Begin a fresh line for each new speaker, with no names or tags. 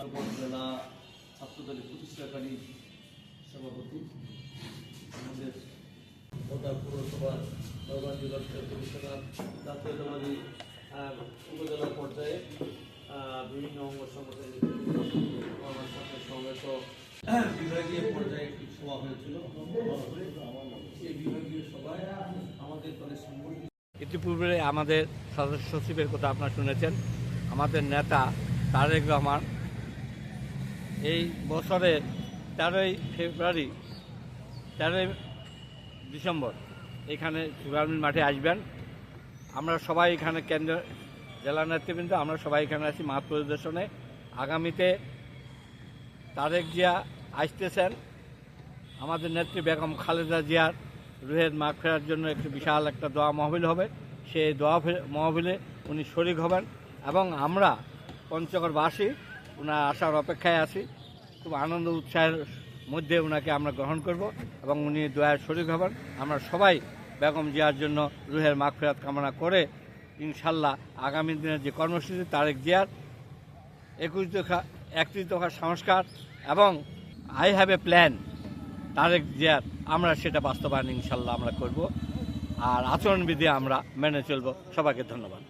জেলা ছাত্রদলের প্রতিষ্ঠাকারী সভাপতি, আমাদের কোটা পৌরসভার নবান্নি লক্ষ্য কমিশনার উপজেলা পর্যায়ে বিভিন্ন অঙ্গ সংগঠনের বিভাগীয় পর্যায়ে একটি সভা হয়েছিল। বিভাগীয় সভায় আমাদের দলের
ইতিপূর্বে আমাদের সদস্য সচিবের কথা আপনারা শুনেছেন। আমাদের নেতা তারেক রহমান এই বছরে তেরোই ফেব্রুয়ারি, তেরোই ডিসেম্বর, এখানে সুগারমিল মাঠে আসবেন। আমরা সবাই এখানে কেন্দ্র, জেলা নেতৃবৃন্দ, আমরা সবাই এখানে আছি মাঠ পরিদর্শনে। আগামীতে তারেক জিয়া আসতেছেন। আমাদের নেত্রী বেগম খালেদা জিয়ার রুহের মাগ ফেরার জন্য একটি বিশাল একটা দোয়া মহবিল হবে। সেই দোয়া মহবিলে উনি শরিক হবেন এবং আমরা পঞ্চগড়বাসী ওনার আসার অপেক্ষায় আছি। খুব আনন্দ উৎসাহের মধ্যে ওনাকে আমরা গ্রহণ করব এবং উনি দোয়ার শরিক হবেন। আমরা সবাই বেগম জিয়ার জন্য রুহের মাগ ফেরাত কামনা করে ইনশাল্লাহ আগামী দিনের যে কর্মসূচি, তারেক জিয়ার একুশ দফা, একত্রিশ দফা সংস্কার এবং I have a plan, Tarek জিয়ার, আমরা সেটা বাস্তবায়ন ইনশাল্লাহ আমরা করব। আর আচরণবিধি আমরা মেনে চলব। সবাইকে ধন্যবাদ।